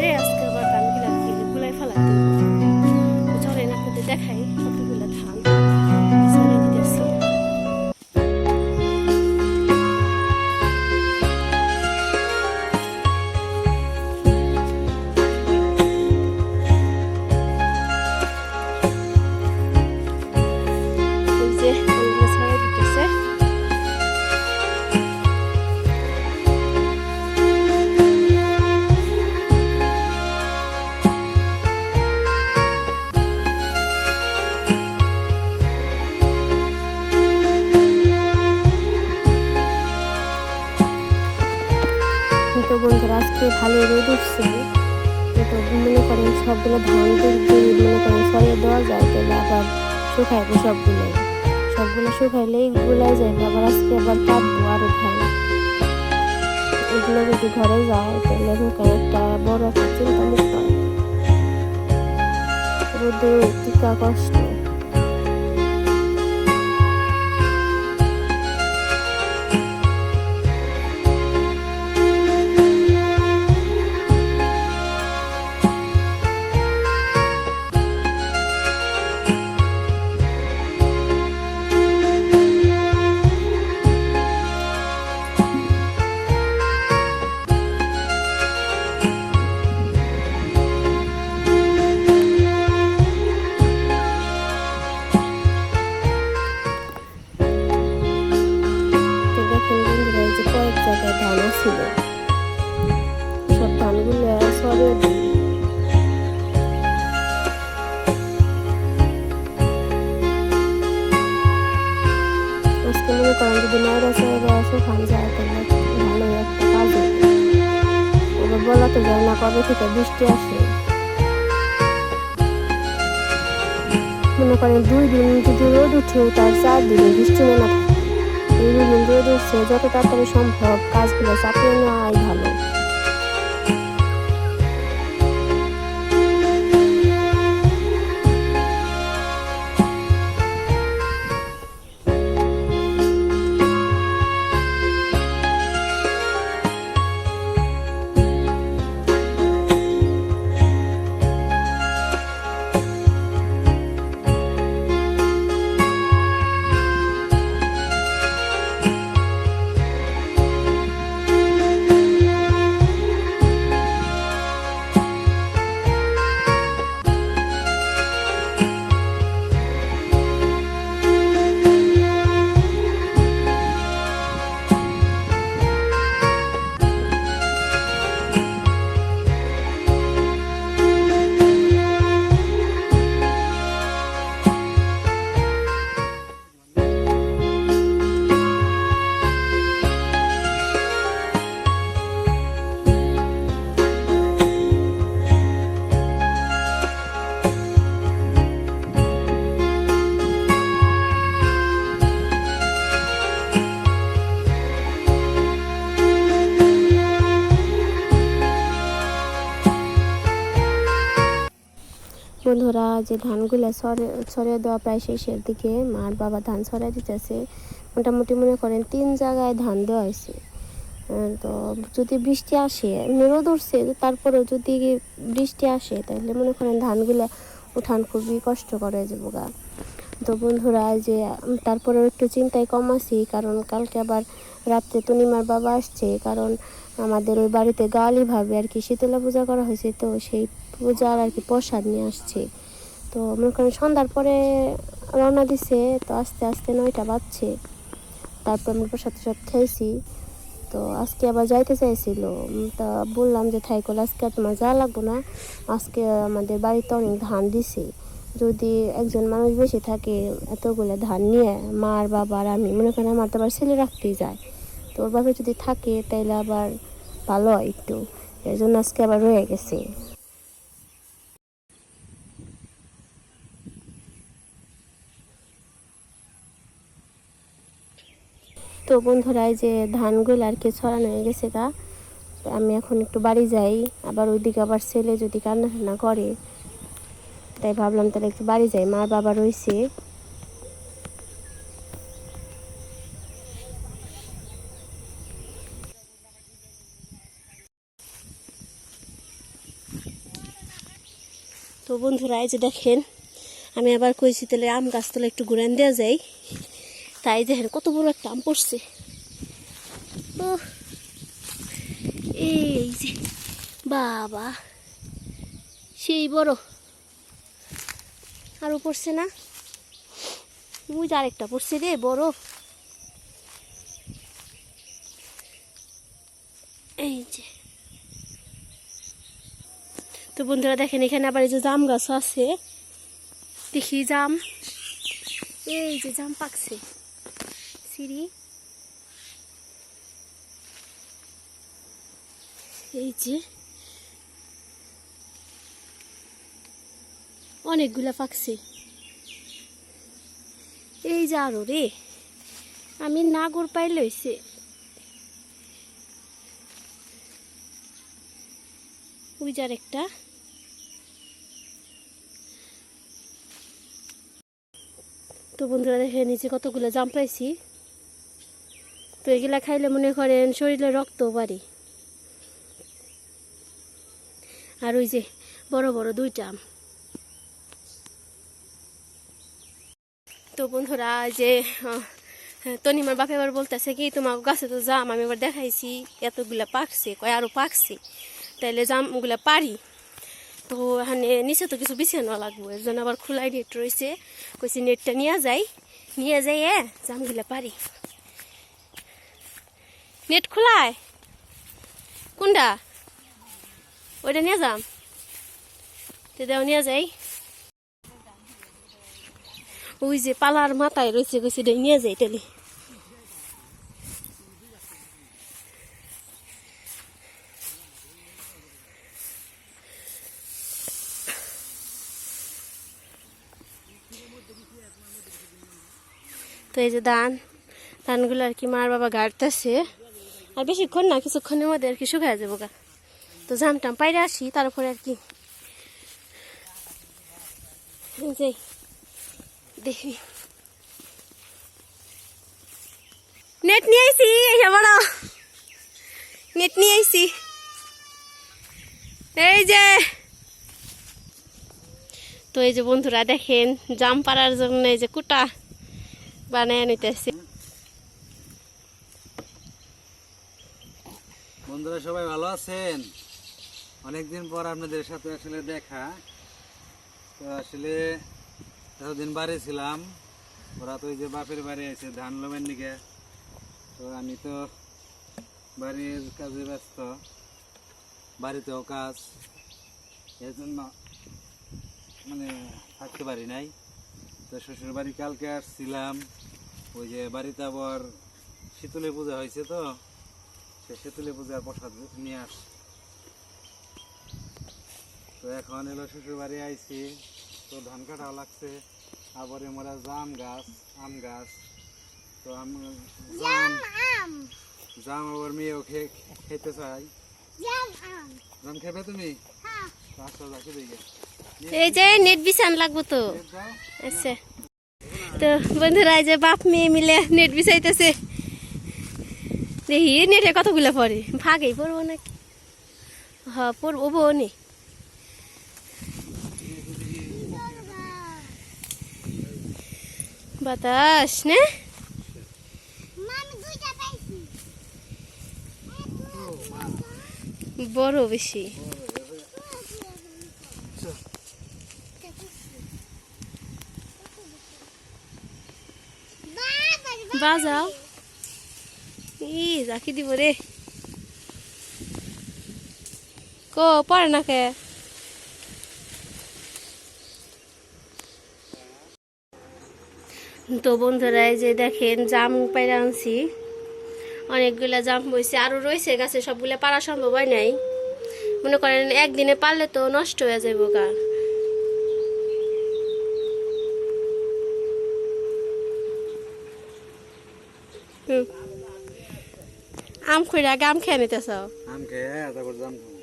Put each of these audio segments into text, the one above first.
শুকাইলে পরে ভালো রোদ উঠছে তো মনে করেন সবগুলো ধান মনে করেন সরিয়ে দেওয়া যায়, তাহলে আবার শুকাইবে সবগুলো। সবগুলো শুকাইলেই গুলাই যাবে আবার আজকে আবার কাটবো আরও ধান। এগুলো যদি ঘরে যায়, তাহলে একটা বড় একটা চিন্তা মুক্ত রোদে টিকা কষ্ট। এই যে কয়েক জায়গায় ধান ছিল। সব ধানগুলো সরিয়ে দিই আজকে মনে করেন যদি নাইরা চাইরা শুকান যায়, তাহলে ভালোই একটা কাজ এবার বলা তো যায় বৃষ্টি মনে করেন দুই দিন যদি রোদ উঠে, তার চার দিনে বৃষ্টি না দুই দিন রোদ যত তাড়াতাড়ি সম্ভব কাজগুলো চাপিয়ে নেওয়াই ভালো। যে ধানগুলো সরে দেওয়া প্রায় শেষের দিকে মার বাবা ধান ছড়িয়ে দিতেছে। মোটামুটি মনে করেন তিন জায়গায় ধান দেওয়া হয়েছে। তো যদি বৃষ্টি আসে রোদ উঠছে তারপরেও যদি বৃষ্টি আসে, তাহলে মনে করেন ধানগুলো উঠান খুবই কষ্ট করে যে গা। তো বন্ধুরা যে তারপরেও একটু চিন্তায় কম আছি, কারণ কালকে আবার রাত্রে তনিমার বাবা আসছে, কারণ আমাদের ওই বাড়িতে গালি ভাবে আর কি শীতলা পূজা করা হয়েছে, তো সেই পূজার আর কি প্রসাদ নিয়ে আসছে। তো মনে করেন সন্ধ্যার পরে রওনা দিছে, তো আস্তে আস্তে নয়টা বাজছে। তারপর আমরা প্রসাদ টসাদ খেয়েছি। তো আজকে আবার যাইতে চাইছিল। তা বললাম যে থাইকল আজকে আর তোমার যা লাগবো না। আজকে আমাদের বাড়িতে অনেক ধান দিছে। যদি একজন মানুষ বেশি থাকে, এতগুলো ধান নিয়ে মার বাবার আমি, মনে করেন আমার তো আবার ছেলে রাখতেই যায়। তো ওর বাবা যদি থাকে, তাইলে আবার ভালো একটু। এই জন্য আজকে আবার রয়ে গেছে। তো বন্ধুরা, এই যে ধানগুলো আর কি ছড়ানো হয়ে গেছে গা, আমি এখন একটু বাড়ি যাই, আবার ওইদিকে আবার ছেলে যদি কান্না টান্না করে, তাই ভাবলাম তাহলে একটু বাড়ি যাই, মার বাবা রয়েছে। তো বন্ধুরা, এই যে দেখেন, আমি আবার কইছি তাহলে আম গাছ তোলা একটু ঘুরান দেওয়া যায় তাই দেখেন কত বড় একটা আম পড়ছে। উহ, এই যে বাবা সেই বড়। আরও পড়ছে না? ওই যে আরেকটা পড়ছে রে বড়। এই যে। তো বন্ধুরা দেখেন এখানে আবার এই যে জাম গাছ আছে। দেখি জাম। এই যে জাম পাকছে। সিঁড়ি। এই যে অনেকগুলা পাকছে এই যে আরও রে, আমি নাগর পাইলে হইছে। ওই যার একটা। তো বন্ধুরা দেখে নিচে কতগুলো জাম পাইছি। তো এগুলা খাইলে মনে করেন শরীরে রক্ত বাড়ে। আর ওই যে বড় বড় দুইটা আম। তো বন্ধুরা যে তনিমার বাপে এবার বলতেছে কি, তোমার গাছে তো জাম, আমি এবার দেখাইছি, এতগুলা পাকছে, কয় আরও পাকছে। তাইলে যাম জামগুলা পারি। তো এখানে নিচে তো কিছু বিছানো লাগবো, এর জন্য আবার খোলাই নেট রয়েছে। কইছি নেটটা নিয়ে যাই নিয়ে যাই এ জামগুলা পারি। নেট খোলায়? কোনটা? ওইটা নিয়ে যাম। তো দেও নিয়ে যাই। ওই যে পালার মাথায় রয়েছে কইছে এটা নিয়ে যাই তাহলে। তো এই যে ধান ধানগুলো আর কি মার বাবা গাড়তেছে। আর বেশিক্ষণ না, কিছুক্ষণের মধ্যে আর কি শুকায় যাব গা। তো জাম টাম পাইরে আসি, তারপরে আর কি। এই দেখি। নেট নিয়ে আইসি বড়। নেট নিয়ে আইসি এই যে। তো এই যে বন্ধুরা দেখেন, জাম পাড়ার জন্য এই যে কুটা বানায় নিতেছি বন্ধুরা সবাই ভালো আছেন? অনেকদিন পর আপনাদের সাথে আসলে দেখা। তো আসলে এতদিন বাড়ি ছিলাম। ওরা তো ওই যে বাপের বাড়ি আছে, ধান লোমের দিকে তো আমি তো বাড়ির কাজে ব্যস্ত। বাড়িতেও কাজ। এর জন্য মানে থাকতে পারি নাই। তো শ্বশুর বাড়ি কালকে আসছিলাম। ওই যে বাড়িতে আবার শীতলে পূজা হয়েছে তো। সে শীতলী পূজার প্রসাদ নিয়ে আস তো এখন এলো শ্বশুর বাড়ি আইছি তো ধান কাটাও লাগছে। আবার মোরা জাম গাছ আম গাছ। তো আম জাম জাম আবার মেয়েও খেয়ে খেতে চাই জাম খেবে তুমি? আসো এই যে নেট বিছান লাগবো তো। আচ্ছা। তো বন্ধুরা যে বাপ মেয়ে মিলে নেট বিছাইতেছে। দেখি নেটে কতগুলো পড়ে ভাগেই পড়ব নাকি? হ্যাঁ পড়ব বউ নে। বাতাস, না। বড় বেশি। বাজাও। ই রাখি দিব রে কো পারে না কে তো বন্ধুরা, এই যে দেখেন, জাম পাইরা আনছি। অনেকগুলা জাম বইছে আরও রয়েছে গাছে, সবগুলো পারা সম্ভব হয় নাই। মনে করেন, একদিনে পারলে তো নষ্ট হয়ে যাব গা। হুম। আম খুঁড়া গাম খেয়ে নিতেছ? আম খেয়ে তারপর জাম খাব।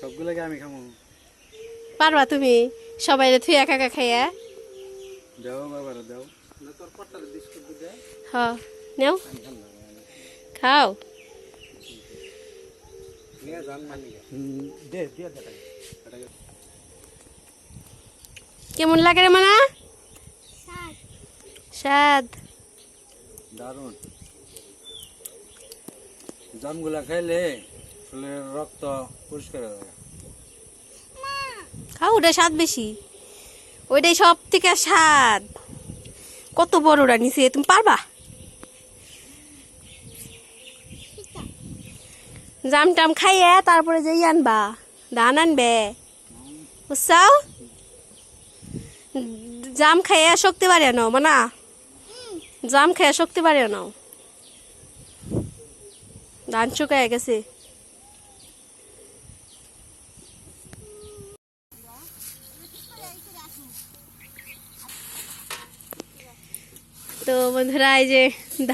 সবগুলোকে আমি খাব পারবা তুমি? সবাই থুই একা একা খাইয়া? দাও বাবার দাও। তোর পট্টার বিস্কুট দে হ নেও। খাও। নিয়ে যান মানি দে দিয়ে দে কেমন লাগে রে মানা? স্বাদ। দারুণ। জামগুলা খাইলে শরীরের রক্ত পরিষ্কার হয়ে যাবে খাও ওটা স্বাদ বেশি। ওইটাই সব থেকে স্বাদ। কত বড়টা নিছে তুমি পারবা? জাম টাম খাইয়ে তারপরে যে ই আনবা, ধান আনবে। বুঝছাও? জাম খাইয়ে শক্তি বাড়িয়ে নাও, মানা? জাম খাইয়ে শক্তি বাড়িয়ে নাও। ধান শুকায় গেছে। তো বন্ধুরা, এই যে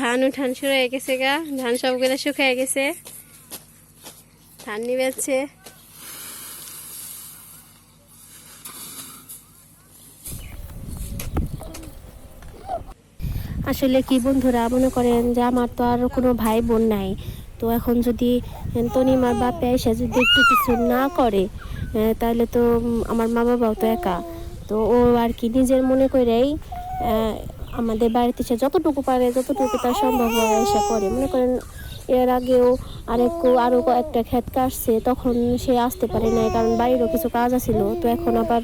ধান উঠান শুরু হয়ে গেছে গা। ধান সবগুলো শুকিয়ে গেছে। ধান নিবেছে। আসলে কি বন্ধুরা, মনে করেন যে আমার তো আর কোনো ভাই বোন নাই। তো এখন যদি তনিমার বাপে এসে যদি একটু কিছু না করে তাহলে তো আমার মা বাবাও তো একা। তো ও আর কি নিজের মনে করেই আমাদের বাড়িতে সে যতটুকু পারে, যতটুকু তার সম্ভব হয় এসে করে। মনে করেন, এর আগেও আরেক আরও একটা ক্ষেত কাটছে, তখন সে আসতে পারে নাই, কারণ বাড়িরও কিছু কাজ আছিল। তো এখন আবার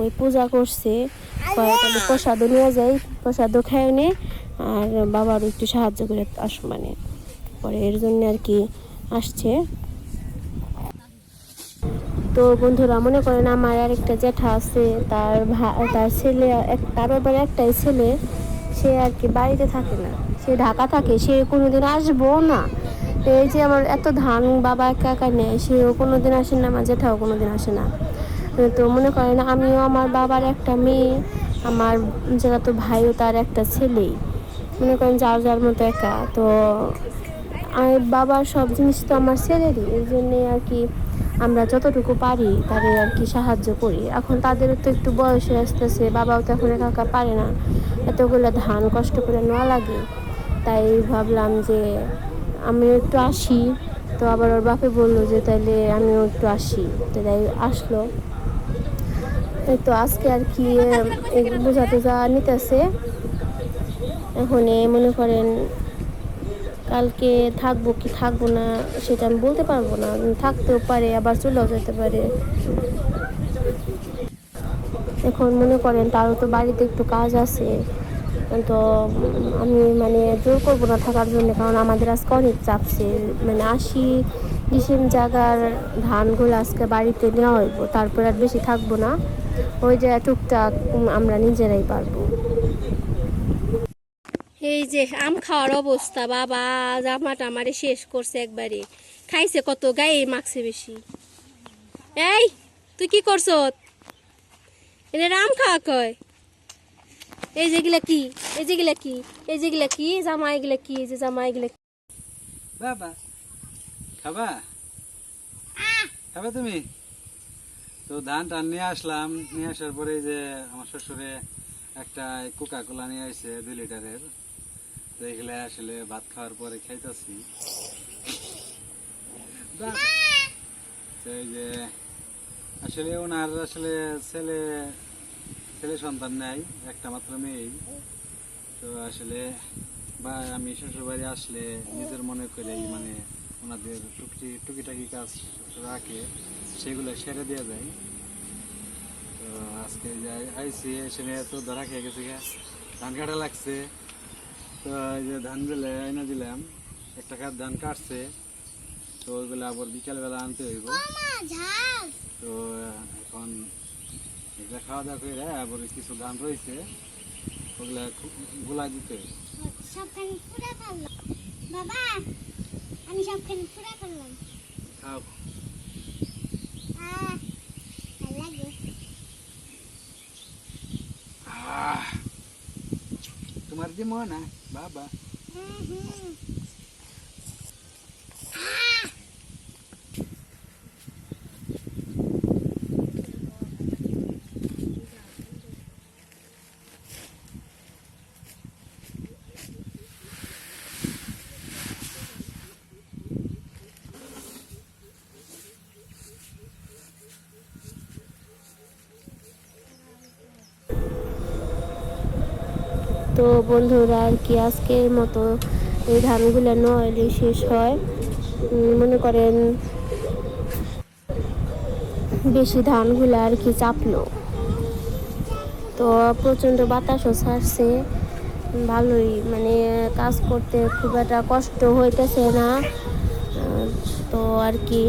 ওই পূজা করছে প্রসাদও নিয়ে যাই, প্রসাদও খেয়ে নে, আর বাবারও একটু সাহায্য করে আস মানে। পরে এর জন্য আর কি আসছে। তো বন্ধুরা, মনে করেন আমার আর একটা জ্যাঠা আছে, তার তার ছেলে তার আবার একটাই ছেলে, সে আর কি বাড়িতে থাকে না। সে ঢাকা থাকে, সে কোনোদিন আসব না। এই যে আমার এত ধান বাবা একা একা নেয়, সেও কোনোদিন আসে না, আমার জ্যাঠাও কোনোদিন আসে না। তো মনে করেন আমিও আমার বাবার একটা মেয়ে, আমার যেটা তো ভাইও তার একটা ছেলেই। মনে করেন যার যার মতো একা, তো আর বাবার সব জিনিস তো আমার ছেলেরই, এই জন্যে আর কি আমরা যতটুকু পারি তাদের আর কি সাহায্য করি। এখন তাদেরও তো একটু বয়স হয়ে আসতেছে, বাবাও তো এখন একা পারে না। এতগুলো ধান কষ্ট করে নেওয়া লাগে। তাই ভাবলাম যে আমি একটু আসি। তো আবার ওর বাপে বলল যে তাইলে আমিও একটু আসি। তো তাই আসলো। তো আজকে আর কি এই বোঝা টোঝা নিতেছে। এখন মনে করেন কালকে থাকব কি থাকব না সেটা আমি বলতে পারব না। থাকতেও পারে, আবার চলেও যেতে পারে। এখন মনে করেন তারও তো বাড়িতে একটু কাজ আছে। তো, আমি মানে জোর করব না থাকার জন্য, কারণ আমাদের আজকে অনেক চাপছে মানে আশি ডিসেম জায়গার ধানগুলো আজকে বাড়িতে নেওয়া হইব, তারপর আর বেশি থাকব না। ওই যে টুকটাক আমরা নিজেরাই পারব। এই যে আম খাওয়ার অবস্থা, বাবা। জামা টামারে শেষ করছে একবারে। খাইছে কত? গায়ে মাখছে বেশি। এই, তুই কি করছ? এনে আম খাওয়া কয়? এই যেগুলা কি? এই যেগুলা কি? এই যেগুলা কি? জামা এগুলা কি? এই যে জামা এগুলা? বাবা। খাবা? খাবা তুমি? তো ধান টান নিয়ে আসলাম। নিয়ে আসার পরে যে আমার শ্বশুরে একটা কোকা কোলা নিয়ে আসছে দুই লিটারের। তো আসলে ভাত খাওয়ার পরে খাইতেছি। যে, আসলে ওনার আসলে ছেলে ছেলে সন্তান নেই, একটা মাত্র মেয়েই তো আসলে বা, আমি শ্বশুর বাড়ি আসলে নিজের মনে করে মানে ওনাদের টুকি টুকিটাকি কাজ রাখে, সেগুলো সেরে দেওয়া যায়। তো আজকে যাই, আইসি, এসে তো ধরা খেয়ে গেছে। ধান কাটা লাগছে। তো এই যে ধানগুলো এনে দিলাম একটা খাত ধান কাটছে তো ওইগুলো আবার বিকালবেলা আনতে হইব। তো এখন এগুলা খাওয়া দাওয়া করে আবার কিছু ধান রয়েছে ওগুলা গুলা দিতে সবখানে পুরা ফেললাম। বাবা আমি সবখানে পুরা ফেললাম। খাও। লাগে আহ, তোমার যে মন না বন্ধুরা, আর কি আজকের মতো এই ধানগুলো নইলে শেষ হয়। মনে করেন বেশি ধানগুলো আর কি চাপলো। তো প্রচণ্ড বাতাসও ছাড়ছে। ভালোই মানে কাজ করতে খুব একটা কষ্ট হইতেছে না। তো আর কি,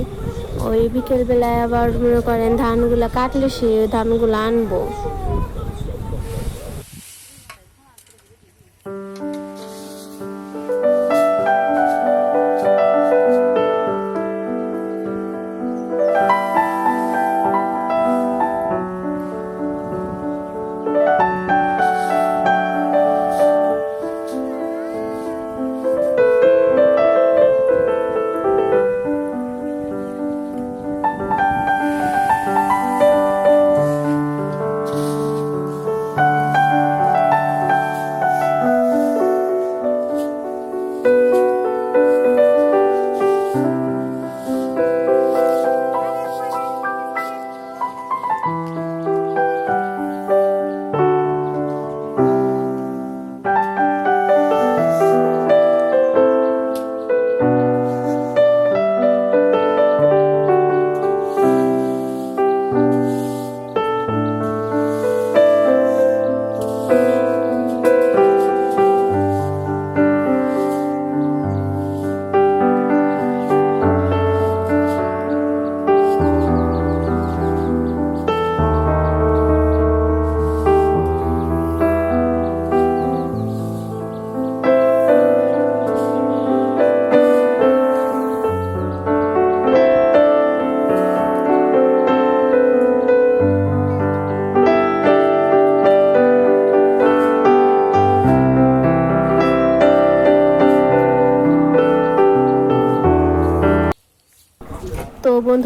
ওই বিকেলবেলায় আবার মনে করেন ধানগুলো কাটলে সে ধানগুলো আনব।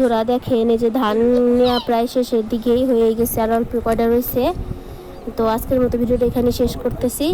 বন্ধুরা দেখেন, এই যে ধান নেওয়া প্রায় শেষের দিকেই হয়ে গেছে আর অল্প কয়টা রয়েছে। তো আজকের মতো ভিডিওটা এখানে শেষ করতেছি।